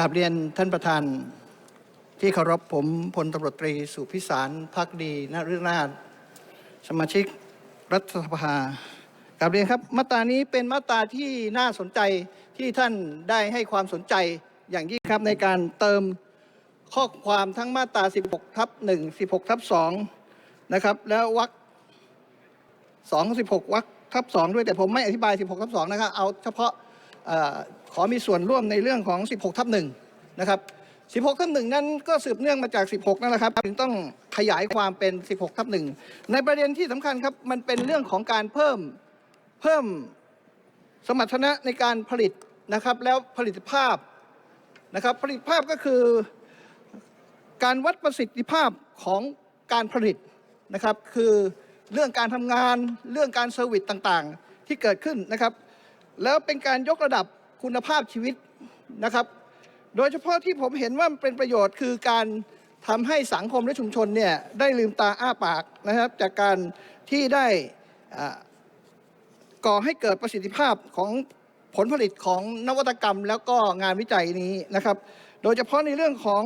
กราบเรียนท่านประธาน ที่เคารพผมพลตำรวจตรีสุพิสารพักดีนฤนาถสมาชิกรัฐสภากราบเรียนครับมาตรานี้เป็นมาตราที่น่าสนใจที่ท่านได้ให้ความสนใจอย่างยิ่งครับในการเติมข้อความทั้งมาตรา 16 ทับ 1 16 ทับ 2 นะครับ แล้ววรรค2 16วรรคทับ 2 ด้วยแต่ผมไม่อธิบาย 16 ทับ 2 นะครับ เอาเฉพาะ ขอมีส่วนร่วมในเรื่องของ 16 ทับ1นะครับ 16 ทับ1นั้นก็สืบเนื่องมาจาก 16 นั่นแหละครับถึงต้องขยายความเป็น 16 ทับ1ในประเด็นที่สำคัญครับมันเป็นเรื่องของการเพิ่มเพิ่มสมรรถนะในการผลิตนะครับ แล้วผลิตภาพนะครับ ผลิตภาพก็คือการวัดประสิทธิภาพของการผลิตนะครับ คือเรื่องการทำงานเรื่องการเซอร์วิสต่างๆ ที่เกิดขึ้นนะครับ แล้วเป็นการยกระดับ คุณภาพชีวิตนะครับ โดยเฉพาะที่ผมเห็นว่ามันเป็นประโยชน์คือการทำให้สังคมและชุมชนเนี่ยได้ลืมตาอ้าปากนะครับ จากการที่ได้ก่อให้เกิดประสิทธิภาพของผลผลิตของนวัตกรรมแล้วก็งานวิจัยนี้นะครับ โดยเฉพาะในเรื่องของ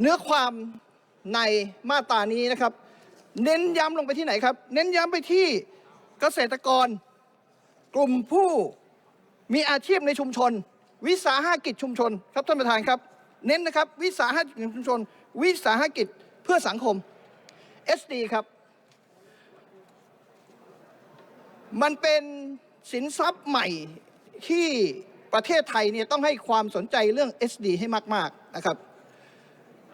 เนื้อความในมาตรานี้นะครับ เน้นย้ำลงไปที่ไหนครับ เน้นย้ำไปที่เกษตรกร กลุ่มผู้ มีอาชีพในชุมชน วิสาหกิจชุมชนครับท่านประธานครับ เน้นนะครับวิสาหกิจชุมชน วิสาหกิจเพื่อสังคม SD ครับ มันเป็นสินทรัพย์ใหม่ที่ประเทศไทยเนี่ยต้องให้ความสนใจเรื่อง SD ให้มาก ๆ นะครับ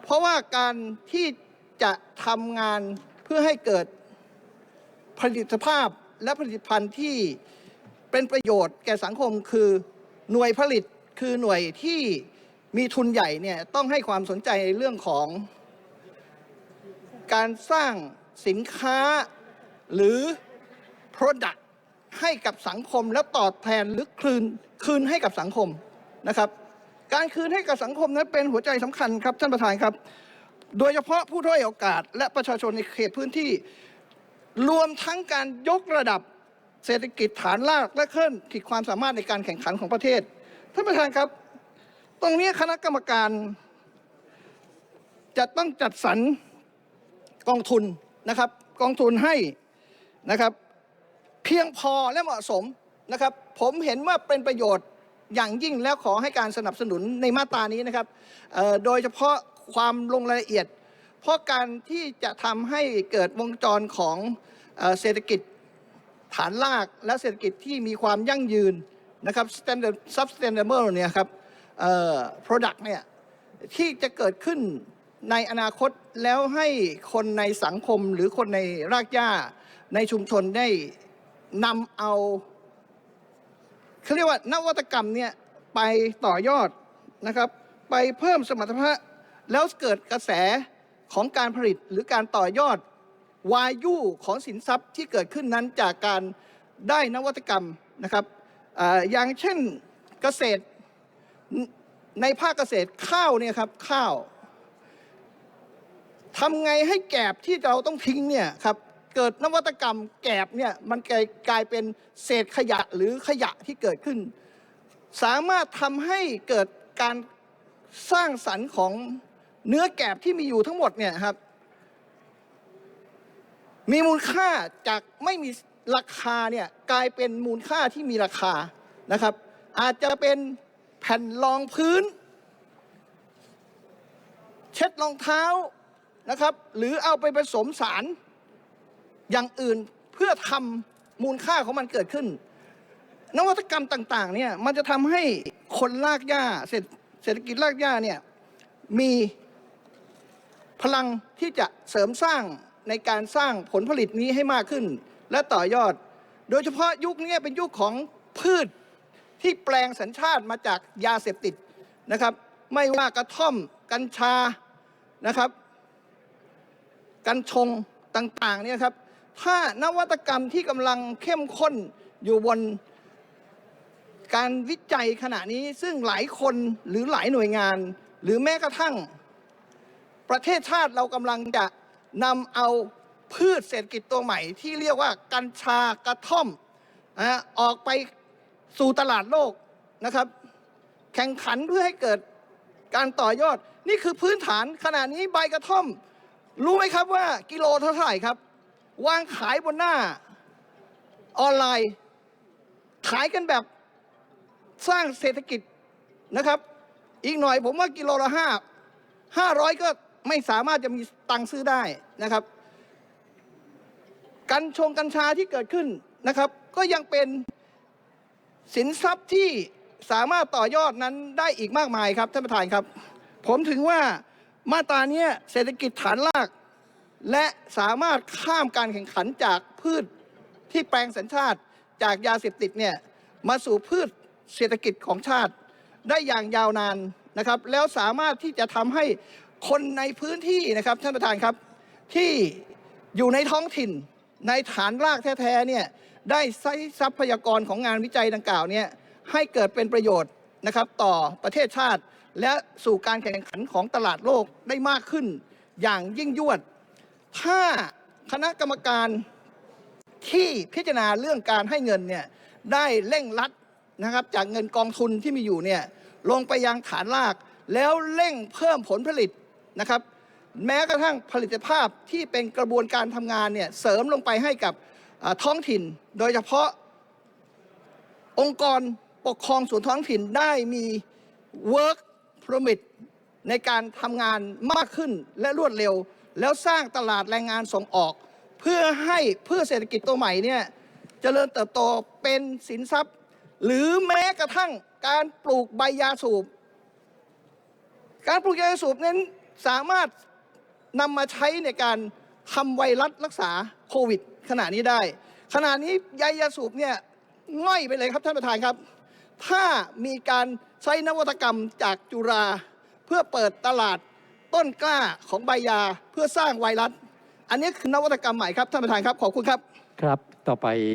เพราะว่าการที่จะทำงานเพื่อให้เกิดผลิตภาพและผลิตภัณฑ์ที่ เป็นประโยชน์แก่สังคมคือหน่วยผลิตคือหน่วยที่มีทุนใหญ่เนี่ยต้องให้ความสนใจในเรื่องของ การสร้างสินค้าหรือ Product ให้กับสังคมแล้วตอบแทนหรือคืนคืนให้กับสังคมนะครับ การคืนให้กับสังคมนั้นเป็นหัวใจสำคัญครับท่านประธานครับ โดยเฉพาะผู้ด้อยโอกาส และประชาชนในเขตพื้นที่ รวมทั้งการยกระดับ เศรษฐกิจฐานรากและเพิ่มขีดความสามารถในการแข่งขันของประเทศท่านประธานครับ ตรงนี้คณะกรรมการจะต้องจัดสรรกองทุนนะครับ กองทุนให้นะครับ เพียงพอและเหมาะสมนะครับ ผมเห็นว่าเป็นประโยชน์อย่างยิ่งแล้วขอให้การสนับสนุนในมาตรานี้นะครับโดยเฉพาะความลงรายละเอียด เพราะการที่จะทำให้เกิดวงจรของเศรษฐกิจ ฐานรากและเศรษฐกิจที่มีความยั่งยืนนะครับ standard sustainable เนี่ยครับเอ่อ product เนี่ยที่จะเกิดขึ้นในอนาคตแล้วให้คนในสังคมหรือคนในรากหญ้าในชุมชนได้นำเอาเขาเรียกว่านวัตกรรมเนี่ยไปต่อยอดนะครับ ไปเพิ่มสมรรถภาพแล้วเกิดกระแสของการผลิตหรือการต่อยอด วายุของสินทรัพย์ที่เกิดขึ้นนั้นจากการได้นวัตกรรมนะครับออย่างเช่นเกษตรในภาคเกษตรข้าวเนี่ยครับข้าวทำไงให้แกบที่เราต้องทิ้งเนี่ยครับเกิดนวัตกรรมแกบเนี่ยมันกลายกลายเป็นเศษขยะหรือขยะที่เกิดขึ้น สามารถทำให้เกิดการสร้างสรรค์ของเนื้อแกบที่มีอยู่ทั้งหมดเนี่ยครับ มีมูลค่าจากไม่มีราคาเนี่ยกลายเป็นมูลค่าที่มีราคานะครับ อาจจะเป็นแผ่นรองพื้น เช็ดรองเท้านะครับ หรือเอาไปผสมสารอย่างอื่นเพื่อทำมูลค่าของมันเกิดขึ้น นวัตกรรมต่าง ๆ เนี่ยมันจะทำให้คนลากหญ้าเศรษฐกิจลากหญ้าเนี่ยมีพลังที่จะเสริมสร้าง ในการสร้างผลผลิตนี้ให้มากขึ้น และต่อยอด โดยเฉพาะยุคนี้เป็นยุคของพืชที่แปลงสัญชาติมาจากยาเสพติดนะครับ ไม่ว่ากระท่อมกัญชานะครับ กัญชงต่างๆเนี่ยครับ ถ้านวัตกรรมที่กำลังเข้มข้นอยู่บนการวิจัยขณะนี้ซึ่งหลายคนหรือหลายหน่วยงาน หรือแม้กระทั่ง ประเทศชาติเรากำลังจะ นำเอาพืชเศรษฐกิจตัวใหม่ ที่เรียกว่ากัญชากระท่อมนะออกไปสู่ตลาดโลกนะครับ แข่งขันเพื่อให้เกิดการต่อยอด นี่คือพื้นฐานขณะนี้ใบกระท่อม รู้ไหมครับว่ากิโลเท่าไหร่ครับ วางขายบนหน้าออนไลน์ ขายกันแบบสร้างเศรษฐกิจนะครับ อีกหน่อยผมว่ากิโลละห้าห้าร้อยก็ ไม่สามารถจะมีตังค์ซื้อได้นะครับ กัญชงกัญชาที่เกิดขึ้นนะครับ ก็ยังเป็นสินทรัพย์ที่สามารถต่อยอดนั้นได้อีกมากมายครับท่านประธานครับ ผมถึงว่ามาตราเนี้ยเศรษฐกิจฐานราก และสามารถข้ามการแข่งขันจากพืชที่แปลงสัญชาติจากยาเสพติดเนี่ยมาสู่พืชเศรษฐกิจของชาติได้อย่างยาวนานนะครับ แล้วสามารถที่จะทำให้ คนในพื้นที่นะครับท่านประธานครับ ที่อยู่ในท้องถิ่น ในฐานรากแท้ๆเนี่ยได้ใช้ทรัพยากรของงานวิจัยดังกล่าวเนี่ยให้เกิดเป็นประโยชน์นะครับต่อประเทศชาติ และสู่การแข่งขันของตลาดโลกได้มากขึ้น อย่างยิ่งยวด ถ้าคณะกรรมการที่พิจารณาเรื่องการให้เงินเนี่ยได้เร่งรัดนะครับจากเงินกองทุนที่มีอยู่เนี่ยลงไปยังฐานราก แล้วเร่งเพิ่มผลผลิต นะครับแม้กระทั่งผลิตภาพที่เป็นกระบวนการทำงานเนี่ยเสริมลงไปให้กับท้องถิ่น โดยเฉพาะองค์กรปกครองส่วนท้องถิ่นได้มี work permit ในการทำงานมากขึ้นและรวดเร็ว แล้วสร้างตลาดแรงงานส่งออก เพื่อให้เพื่อเศรษฐกิจตัวใหม่เนี่ยเจริญเติบโตเป็นสินทรัพย์ หรือแม้กระทั่งการปลูกใบยาสูบ การปลูกยาสูบนั้น สามารถนำมาใช้ในการทำไวรัสรักษาโควิด ขณะนี้ได้ ขณะนี้ยายาสูบเนี่ยง่อยไปเลยครับท่านประธานครับ ถ้ามีการใช้นวัตกรรมจากจุฬาเพื่อเปิดตลาดต้นกล้าของใบยาเพื่อสร้างไวรัส อันนี้คือนวัตกรรมใหม่ครับท่านประธานครับขอบคุณครับ ครับ ต่อไป